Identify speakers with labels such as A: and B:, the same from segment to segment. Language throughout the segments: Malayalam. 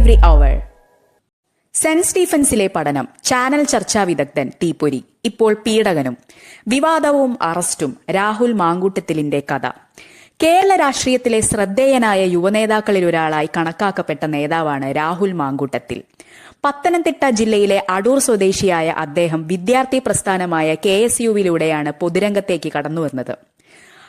A: every അവർ സെന്റ് സ്റ്റീഫൻസിലെ പഠനം ചാനൽ ചർച്ചാ വിദഗ്ധൻ തീപ്പൊരി ഇപ്പോൾ പീഡകനും. വിവാദവും അറസ്റ്റും രാഹുൽ മാങ്കൂട്ടത്തിലിന്റെ കഥ. കേരള രാഷ്ട്രീയത്തിലെ ശ്രദ്ധേയനായ യുവനേതാക്കളിൽ ഒരാളായി കണക്കാക്കപ്പെട്ട നേതാവാണ് രാഹുൽ മാങ്കൂട്ടത്തിൽ. പത്തനംതിട്ട ജില്ലയിലെ അടൂർ സ്വദേശിയായ അദ്ദേഹം വിദ്യാർത്ഥി പ്രസ്ഥാനമായ കെ എസ് യുവിലൂടെയാണ് പൊതുരംഗത്തേക്ക് കടന്നുവന്നത്.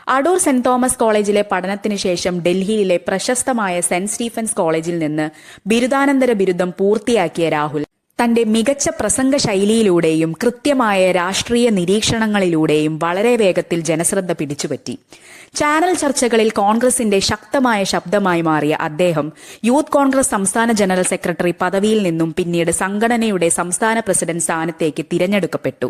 A: അടൂർ സെന്റ് തോമസ് കോളേജിലെ പഠനത്തിന് ശേഷം ഡൽഹിയിലെ പ്രശസ്തമായ സെന്റ് സ്റ്റീഫൻസ് കോളേജിൽ നിന്ന് ബിരുദാനന്തര ബിരുദം പൂർത്തിയാക്കിയ രാഹുൽ. തന്റെ മികച്ച പ്രസംഗ ശൈലിയിലൂടെയും കൃത്യമായ രാഷ്ട്രീയ നിരീക്ഷണങ്ങളിലൂടെയും വളരെ വേഗത്തിൽ ജനശ്രദ്ധ പിടിച്ചുപറ്റി. ചാനൽ ചർച്ചകളിൽ കോൺഗ്രസിന്റെ ശക്തമായ ശബ്ദമായി മാറിയ അദ്ദേഹം യൂത്ത് കോൺഗ്രസ് സംസ്ഥാന ജനറൽ സെക്രട്ടറി പദവിയിൽ നിന്നും പിന്നീട് സംഘടനയുടെ സംസ്ഥാന പ്രസിഡന്റ് സ്ഥാനത്തേക്ക് തിരഞ്ഞെടുക്കപ്പെട്ടു.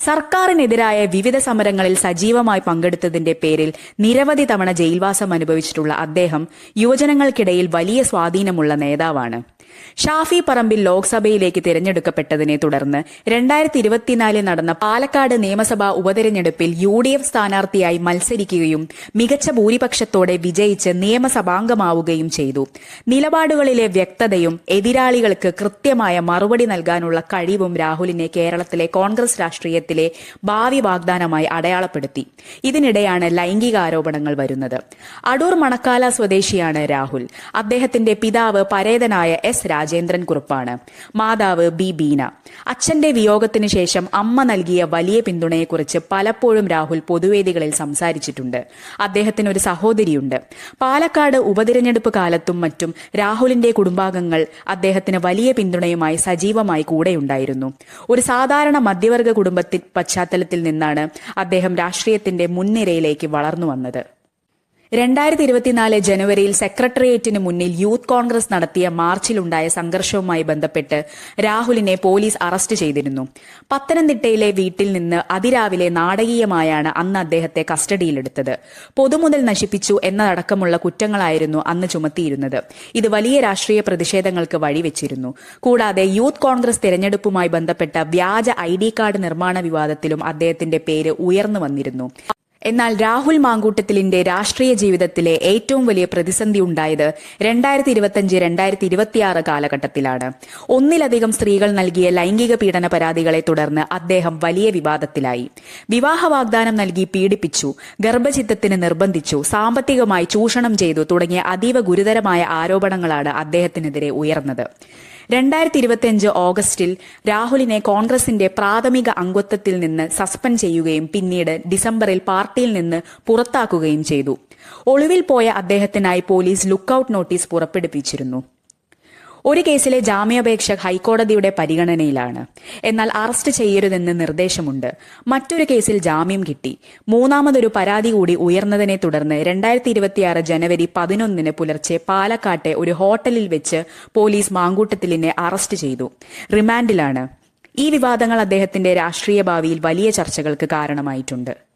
A: സർക്കാരിനെതിരായ വിവിധ സമരങ്ങളിൽ സജീവമായി പങ്കെടുത്തതിന്റെ പേരിൽ നിരവധി തവണ ജയിൽവാസം അനുഭവിച്ചിട്ടുള്ള അദ്ദേഹം യുവജനങ്ങൾക്കിടയിൽ വലിയ സ്വാധീനമുള്ള നേതാവാണ് ഷാഫി പറമ്പിൽ ലോക്സഭയിലേക്ക് തിരഞ്ഞെടുക്കപ്പെട്ടതിനെ തുടർന്ന് രണ്ടായിരത്തി ഇരുപത്തിനാലിൽ നടന്ന പാലക്കാട് നിയമസഭാ ഉപതെരഞ്ഞെടുപ്പിൽ യു ഡി എഫ് സ്ഥാനാർത്ഥിയായി മത്സരിക്കുകയും മികച്ച ഭൂരിപക്ഷത്തോടെ വിജയിച്ച് നിയമസഭാംഗമാവുകയും ചെയ്തു. നിലപാടുകളിലെ വ്യക്തതയും എതിരാളികൾക്ക് കൃത്യമായ മറുപടി നൽകാനുള്ള കഴിവും രാഹുലിനെ കേരളത്തിലെ കോൺഗ്രസ് രാഷ്ട്രീയത്തിലെ ഭാവി വാഗ്ദാനമായി അടയാളപ്പെടുത്തി. ഇതിനിടെയാണ് ലൈംഗിക ആരോപണങ്ങൾ വരുന്നത്. അടൂർ മണക്കാല സ്വദേശിയാണ് രാഹുൽ. അദ്ദേഹത്തിന്റെ പിതാവ് പരേതനായ എസ് രാജേന്ദ്രൻ കുറുപ്പാണ്. മാതാവ് ബി ബീന. അച്ഛന്റെ വിയോഗത്തിന് ശേഷം അമ്മ നൽകിയ വലിയ പിന്തുണയെക്കുറിച്ച് പലപ്പോഴും രാഹുൽ പൊതുവേദികളിൽ സംസാരിച്ചിട്ടുണ്ട്. അദ്ദേഹത്തിന് ഒരു സഹോദരിയുണ്ട്. പാലക്കാട് ഉപതിരഞ്ഞെടുപ്പ് കാലത്തും മറ്റും രാഹുലിന്റെ കുടുംബാംഗങ്ങൾ അദ്ദേഹത്തിന് വലിയ പിന്തുണയുമായി സജീവമായി കൂടെയുണ്ടായിരുന്നു. ഒരു സാധാരണ മധ്യവർഗ കുടുംബത്തിൽ പശ്ചാത്തലത്തിൽ നിന്നാണ് അദ്ദേഹം രാഷ്ട്രീയത്തിന്റെ മുൻനിരയിലേക്ക് വളർന്നു വന്നത്. രണ്ടായിരത്തി ഇരുപത്തിനാല് ജനുവരിയിൽ സെക്രട്ടേറിയറ്റിന് മുന്നിൽ യൂത്ത് കോൺഗ്രസ് നടത്തിയ മാർച്ചിലുണ്ടായ സംഘർഷവുമായി ബന്ധപ്പെട്ട് രാഹുലിനെ പോലീസ് അറസ്റ്റ് ചെയ്തിരുന്നു. പത്തനംതിട്ടയിലെ വീട്ടിൽ നിന്ന് അതിരാവിലെ നാടകീയമായാണ് അന്ന് അദ്ദേഹത്തെ കസ്റ്റഡിയിലെടുത്തത്. പൊതുമുതൽ നശിപ്പിച്ചു എന്നതടക്കമുള്ള കുറ്റങ്ങളായിരുന്നു അന്ന് ചുമത്തിയിരുന്നത്. ഇത് വലിയ രാഷ്ട്രീയ പ്രതിഷേധങ്ങൾക്ക് വഴിവെച്ചിരുന്നു. കൂടാതെ യൂത്ത് കോൺഗ്രസ് തെരഞ്ഞെടുപ്പുമായി ബന്ധപ്പെട്ട വ്യാജ ഐ കാർഡ് നിർമ്മാണ വിവാദത്തിലും അദ്ദേഹത്തിന്റെ പേര് ഉയർന്നു വന്നിരുന്നു. എന്നാൽ രാഹുൽ മാങ്കൂട്ടത്തിലിന്റെ രാഷ്ട്രീയ ജീവിതത്തിലെ ഏറ്റവും വലിയ പ്രതിസന്ധി ഉണ്ടായത് രണ്ടായിരത്തി ഇരുപത്തിയഞ്ച് രണ്ടായിരത്തി ഇരുപത്തിയാറ് കാലഘട്ടത്തിലാണ്. ഒന്നിലധികം സ്ത്രീകൾ നൽകിയ ലൈംഗിക പീഡന പരാതികളെ തുടർന്ന് അദ്ദേഹം വലിയ വിവാദത്തിലായി. വിവാഹ വാഗ്ദാനം നൽകി പീഡിപ്പിച്ചു ഗർഭചിത്തത്തിന് നിർബന്ധിച്ചു സാമ്പത്തികമായി ചൂഷണം ചെയ്തു തുടങ്ങിയ അതീവ ഗുരുതരമായ ആരോപണങ്ങളാണ് അദ്ദേഹത്തിനെതിരെ ഉയർന്നത്. രണ്ടായിരത്തി ഇരുപത്തിയഞ്ച് ഓഗസ്റ്റിൽ രാഹുലിനെ കോൺഗ്രസിന്റെ പ്രാഥമിക അംഗത്വത്തിൽ നിന്ന് സസ്പെൻഡ് ചെയ്യുകയും പിന്നീട് ഡിസംബറിൽ പാർട്ടിയിൽ നിന്ന് പുറത്താക്കുകയും ചെയ്തു. ഒളിവിൽ പോയ അദ്ദേഹത്തിനായി പോലീസ് ലുക്കൌട്ട് നോട്ടീസ് പുറപ്പെടുവിച്ചിരുന്നു. ഒരു കേസിലെ ജാമ്യാപേക്ഷ ഹൈക്കോടതിയുടെ പരിഗണനയിലാണ്. എന്നാൽ അറസ്റ്റ് ചെയ്യരുതെന്ന് നിർദ്ദേശമുണ്ട്. മറ്റൊരു കേസിൽ ജാമ്യം കിട്ടി. മൂന്നാമതൊരു പരാതി കൂടി ഉയർന്നതിനെ തുടർന്ന് രണ്ടായിരത്തി ഇരുപത്തിയാറ് ജനുവരി പതിനൊന്നിന് പുലർച്ചെ പാലക്കാട്ടെ ഒരു ഹോട്ടലിൽ വെച്ച് പോലീസ് മാങ്കൂട്ടത്തിലിനെ അറസ്റ്റ് ചെയ്തു. റിമാൻഡിലാണ്. ഈ വിവാദങ്ങൾ അദ്ദേഹത്തിന്റെ രാഷ്ട്രീയ ഭാവിയിൽ വലിയ ചർച്ചകൾക്ക് കാരണമായിട്ടുണ്ട്.